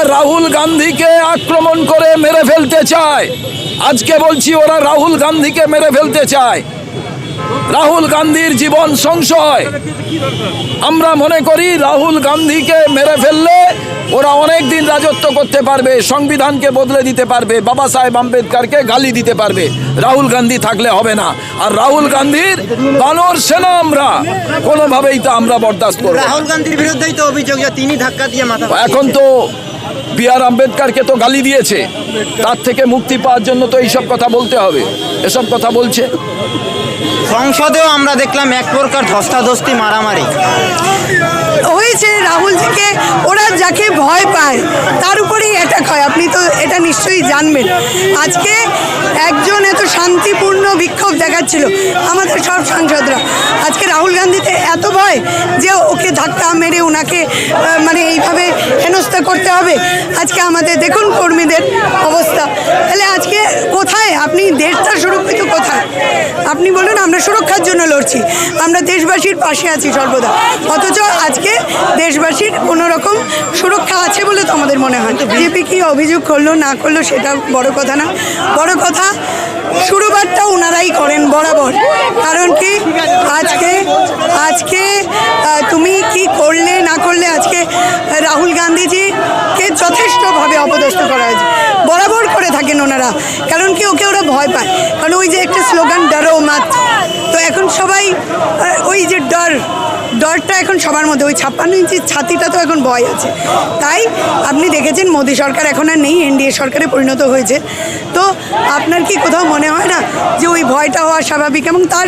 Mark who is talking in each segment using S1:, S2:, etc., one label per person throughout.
S1: রাহুল গান্ধীকে আক্রমণ করে মেরে ফেলতে চায়। আজকে বলছি ওরা রাহুল গান্ধীকে মেরে ফেলতে চায়। রাহুল গান্ধীর জীবন সংশয়। আমরা মনে করি রাহুল গান্ধীকে মেরে ফেললে ওরা অনেক দিন রাজত্ব করতে পারবে সংবিধানকে বদলে দিতে পারবে বাবা সাহেব আম্বেদকারকে গালি দিতে পারবে। রাহুল গান্ধী থাকলে হবে না। আর রাহুল গান্ধীর বানর সেনা আমরা কোনোভাবেই তো আমরা বরদাস্ত করব
S2: রাহুল গান্ধীর বিরুদ্ধেই তো অভিযোগ তিনি ধাক্কা দিয়ে মাথা
S1: এখন তো বি আর আম্বেদকারকে তো গালি দিয়েছে। তার থেকে মুক্তি পাওয়ার জন্য তো এইসব কথা বলতে হবে। এসব কথা বলছে।
S2: সংসদেও আমরা দেখলাম এক প্রকার ধস্তাধস্তি মারামারি।
S3: হয়েছে রাহুলজিকে ওরা যাকে ভয় পায় তার উপরেই অ্যাটাক হয়। আপনি তো এটা নিশ্চয়ই জানবেন। আজকে একজন এত শান্তিপূর্ণ বিক্ষোভ দেখাচ্ছিল আমাদের সব সাংসদরা। আজকে রাহুল গান্ধীতে এত ভয় যে ওকে ধাক্কা মেরে ওনাকে মানে এইভাবে হেনস্থা করতে হবে। আজকে আমাদের, দেখুন কর্মীদের অবস্থা। তাহলে আজকে কোথায়? আপনি কোথায় আপনি বলুন, আমরা সুরক্ষার জন্য লড়ছি। আমরা দেশবাসীর পাশে আছি সর্বদা। অথচ আজকে দেশবাসীর কোনোরকম সুরক্ষা আছে বলে তো আমাদের মনে হয়। বিজেপি কি অভিযোগ করল, না করল, সেটা বড় কথা না। বড় কথা, শুরুবারটা ওনারাই করেন বরাবর। কারণ কি, আজকে আজকে তুমি কি করলে, না করলে আজকে রাহুল গান্ধীজিকে যথেষ্টভাবে অপদস্থ করা হয়েছে। বরাবর করে থাকেন ওনারা। কারণ কি, ওকে ওরা ভয় পায়। কারণ ওই যে একটা স্লোগান, ডরো মাত। তো এখন সবাই ওই যে ডর ডরটা এখন সবার মধ্যে, ওই ছাপ্পান্ন ইঞ্চির ছাতিটা তো এখন ভয় আছে। তাই আপনি দেখেছেন মোদী সরকার এখন আর নেই, এনডিএ সরকারে পরিণত হয়েছে। তো আপনার কি কোথাও মনে হয় না যে ওই ভয়টা হওয়া স্বাভাবিক? এবং তার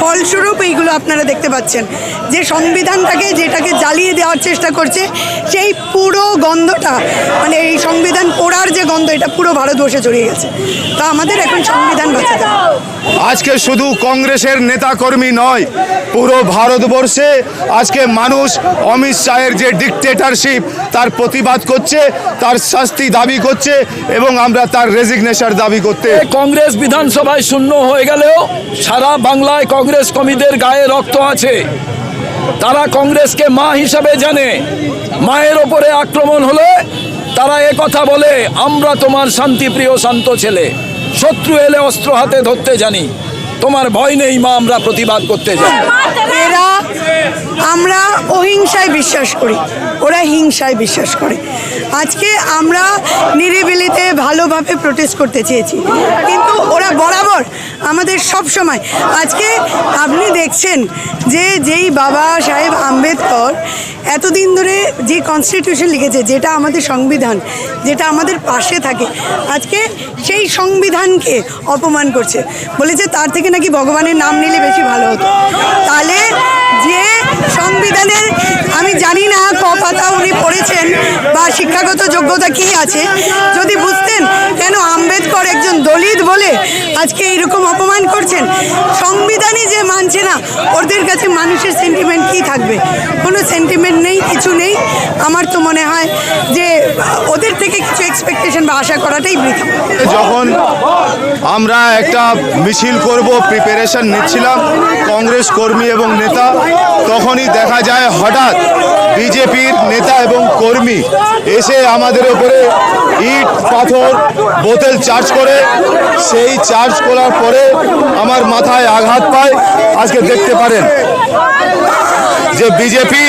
S3: ফলস্বরূপ এইগুলো আপনারা দেখতে পাচ্ছেন। যে সংবিধানটাকে, যেটাকে জ্বালিয়ে দেওয়ার চেষ্টা করছে, সেই পুরো গন্ধটা মানে এই সংবিধান পোড়ার যে গন্ধ, এটা পুরো ভারতবর্ষে ছড়িয়ে গেছে। তো আমাদের এখন সংবিধান বাঁচাতে
S4: আজকে শুধু কংগ্রেসের নেতাকর্মী নয়, পুরো ভারতবর্ষে আজকে মানুষ অমিত শাহের যে ডিকটেটারশিপ তার প্রতিবাদ করছে, তার শাস্তি দাবি করছে এবং আমরা তার রেজিগনেশন দাবি করতে
S1: কংগ্রেস বিধানসভায় শূন্য হয়ে গেলেও সারা বাংলায় কংগ্রেস কর্মীদের গায়ে রক্ত আছে। তারা কংগ্রেসকে মা হিসাবে জানে। মায়ের ওপরে আক্রমণ হলে তারা এ কথা বলে, আমরা তোমার শান্তিপ্রিয় শান্ত ছেলে। শত্রু এলে অস্ত্র হাতে ধরতে জানি। তোমার ভয় নেই, মা, আমরা প্রতিবাদ করতে জানি
S3: এরা আমরা অহিংসায় বিশ্বাস করি, ওরা হিংসায় বিশ্বাস করে। আজকে আমরা নিরিবিলিতে ভালোভাবে প্রোটেস্ট করতে চেয়েছি, কিন্তু ওরা বরাবর আমাদের সব সময়। আজকে আপনি দেখছেন যে যেই বাবা সাহেব আম্বেদকর এতদিন ধরে যে কনস্টিটিউশন লিখেছে, যেটা আমাদের সংবিধান, যেটা আমাদের পাশে থাকে, আজকে সেই সংবিধানকে অপমান করছে। বলেছে তার থেকে নাকি ভগবানের নাম নিলে বেশি ভালো হতো। তাহলে যে সংবিধানের, আমি জানি না ক পাতা উনি পড়েছেন বা শিক্ষাগত যোগ্যতা কি আছে, যদি বুঝতেন কেন আম্বেদকর একজন দলিত বলে আজকে এইরকম অপমান করছেন? সংবিধানই যে মানছে না, ওদের কাছে মানুষের সেন্টিমেন্ট কি থাকবে? কোনো সেন্টিমেন্ট নেই, কিছু নেই। আমার তো মনে হয় যে ওদের থেকে কিছু এক্সপেকটেশন বা আশা করাটাই বৃথা।
S4: যখন আমরা একটা মিছিল করব প্রিপারেশন নিচ্ছিলাম, কংগ্রেস কর্মী এবং নেতা, তখনই দেখা যায় হঠাৎ বিজেপির নেতা এবং কর্মী এসে আমাদের ওপরে ইট, পাথর, বোতল চার্জ করে। সেই চার্জ করার পরে আমার মাথায় আঘাত পায়। আজকে দেখতে পারেন। যে বিজেপি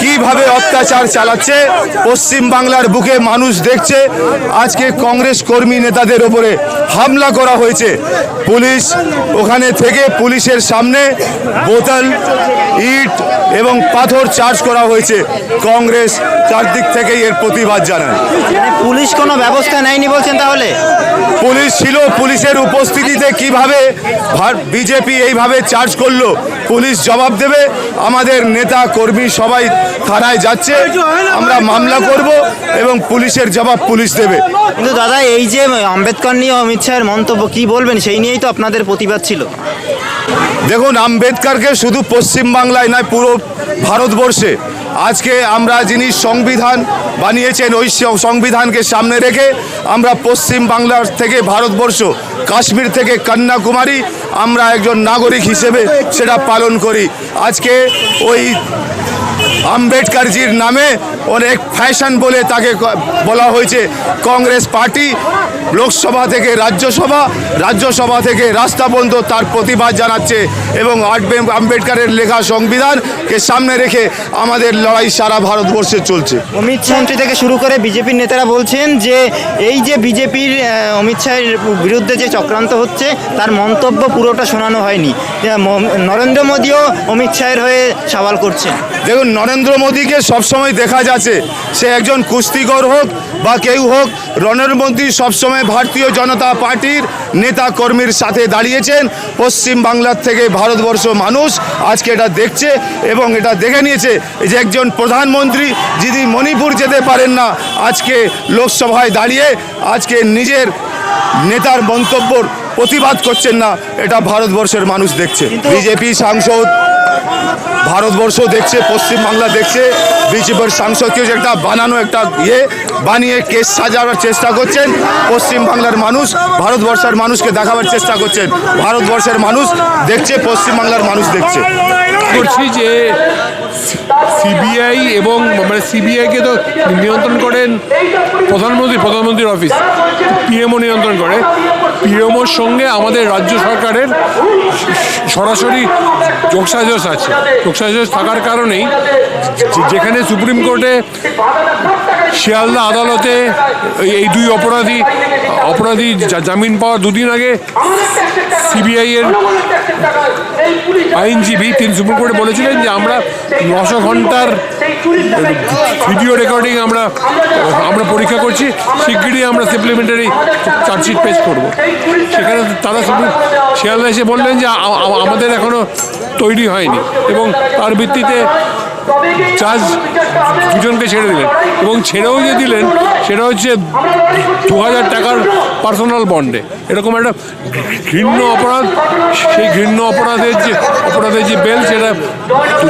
S4: কীভাবে অত্যাচার চালাচ্ছে পশ্চিম বাংলার বুকে মানুষ দেখছে আজকে কংগ্রেস কর্মী নেতাদের ওপরে হামলা করা হয়েছে। পুলিশ ওখানে থেকে পুলিশের সামনে বোতল ইট এবং পাথর চার্জ করা হয়েছে। কংগ্রেস চারদিক থেকেই এর প্রতিবাদ জানায়।
S2: মানে পুলিশ কোনো ব্যবস্থা নেয়নি বলছেন তাহলে?
S4: পুলিশ ছিল পুলিশের উপস্থিতিতে কীভাবে বিজেপি এইভাবে চার্জ করল পুলিশ জবাব দেবে। আমাদের নেতা কর্মী সবাই থানায় যাচ্ছে। আমরা মামলা করব এবং পুলিশের জবাব পুলিশ দেবে।
S2: কিন্তু দাদা এই যে আম্বেদকর নিয়ে অমিত শাহের মন্তব্য কি বলবেন? সেই নিয়েই তো আপনাদের প্রতিবাদ ছিল।
S4: দেখুন আম্বেদকরকে শুধু পশ্চিমবাংলায় নয় পুরো ভারতবর্ষে আজকে আমরা যিনি সংবিধান বানিয়েছেন, ওই সংবিধানকে সামনে রেখে আমরা পশ্চিম বাংলার থেকে ভারতবর্ষ, কাশ্মীর থেকে কন্যাকুমারী, আমরা একজন নাগরিক হিসেবে সেটা পালন করি। আজকে ওই আম্বেদকরজির নামে অনেক ফ্যাশন বলে তাকে বলা হয়েছে। কংগ্রেস পার্টি লোকসভা থেকে রাজ্যসভা রাজ্যসভা থেকে রাস্তা বন্ধ তার প্রতিবাদ জানাচ্ছে এবং আম্বে- আম্বেদকরের লেখা সংবিধানকে সামনে রেখে আমাদের লড়াই সারা ভারতবর্ষে চলছে।
S2: অমিত শাহ মন্ত্রী থেকে শুরু করে বিজেপির নেতারা বলছেন যে এই যে বিজেপির অমিত শাহের বিরুদ্ধে যে চক্রান্ত হচ্ছে তার মন্তব্য পুরোটা শোনানো হয়নি। নরেন্দ্র মোদীও অমিত শাহের হয়ে সওয়াল করছেন।
S4: দেখুন নরেন্দ্র মোদীকে সবসময় দেখা যাচ্ছে। সে একজন কুস্তিগর হোক বা কেউ হোক নরেন্দ্র মোদী সবসময় ভারতীয় জনতা পার্টির নেতা কর্মীর সাথে দাঁড়িয়েছেন। পশ্চিম বাংলার থেকে ভারতবর্ষ মানুষ আজকে এটা দেখছে এবং এটা দেখে নিয়েছে যে একজন প্রধানমন্ত্রী যিনি মণিপুর যেতে পারেন না আজকে লোকসভায় দাঁড়িয়ে আজকে নিজের নেতার মন্তব্যর প্রতিবাদ করছেন না এটা ভারতবর্ষের মানুষ দেখছে। বিজেপি সাংসদ ভারতবর্ষ দেখছে, পশ্চিমবাংলা দেখছে, বিজেপির সাংসদকে একটা বানানো একটা ইয়ে বানিয়ে কেস সাজানোর চেষ্টা করছেন, পশ্চিমবাংলার মানুষ, ভারতবর্ষের মানুষকে দেখাবার চেষ্টা করছেন। ভারতবর্ষের মানুষ দেখছে, পশ্চিমবাংলার মানুষ দেখছে।
S5: করছি যে সিবিআই এবং মানে সিবিআইকে তো নিয়ন্ত্রণ করেন প্রধানমন্ত্রী, প্রধানমন্ত্রীর অফিস, পিএমও নিয়ন্ত্রণ করে। পিএমওর সঙ্গে আমাদের রাজ্য সরকারের সরাসরি যোগসাজস আছে। যোগসাজস থাকার কারণেই যেখানে সুপ্রিম কোর্টে শিয়ালদা আদালতে এই- দুই অপরাধী অপরাধী জামিন পাওয়ার দুদিন আগে সিবিআই এর আইনজীবী তিনি সুপ্রিম কোর্টে বলেছিলেন যে আমরা নশো ঘণ্টার ভিডিও রেকর্ডিং আমরা আমরা পরীক্ষা করছি। শিগগিরই আমরা সাপ্লিমেন্টারি চার্জশিট পেশ করব। সেখানে তারা সুপ্রিম শিয়ালদা এসে বললেন যে আমাদের এখনও তৈরি হয়নি এবং তার ভিত্তিতে জাজ দুজনকে ছেড়ে দিলেন এবং ছেড়েও যে দিলেন সেটা হচ্ছে দু হাজার টাকার পার্সোনাল বন্ডে এরকম একটা ঘৃণ্য অপরাধ, সেই ঘৃণ্য অপরাধের যে অপরাধের যে বেল সেটা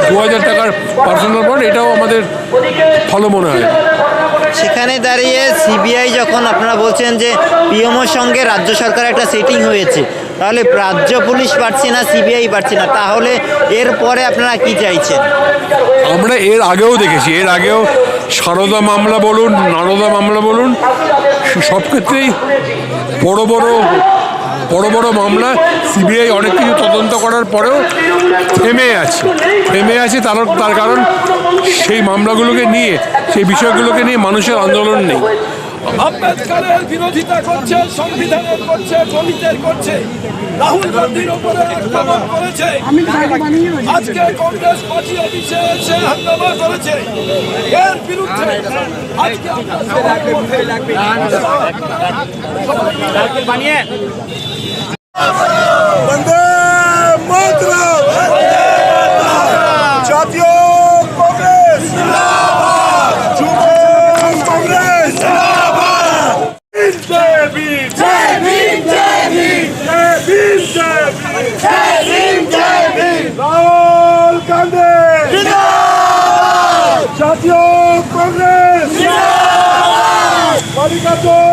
S5: দু হাজার টাকার পার্সোনাল বন্ড এটাও আমাদের ভালো মনে হয়।
S2: সেখানে দাঁড়িয়ে সিবিআই যখন আপনারা বলছেন যে পিএমওর সঙ্গে রাজ্য সরকার একটা সেটিং হয়েছে, তাহলে রাজ্য পুলিশ পারছে না সিবিআই পারছে না, তাহলে এরপরে আপনারা কি চাইছেন?
S5: আমরা এর আগেও দেখেছি, এর আগেও সারদা মামলা বলুন, নারদা মামলা বলুন, সব ক্ষেত্রেই বড় বড় বড় বড় মামলা, সিবিআই অনেক কিছু তদন্ত করার পরেও থেমে আছে। থেমে আছে তার তার কারণ সেই মামলাগুলোকে নিয়ে, সেই বিষয়গুলোকে নিয়ে মানুষের আন্দোলন নেই।
S1: আম্বেদকরের বিরোধিতা করছে সংবিধানের করছে দলিতের করছে। রাহুল গান্ধীর উপরে আক্রমণ করেছে। আজকে কংগ্রেস পার্টি অফিসে এসে হাঙ্গামা করেছে। এর বিরুদ্ধে আজকে
S6: মাতরম। জাতীয় Chicago!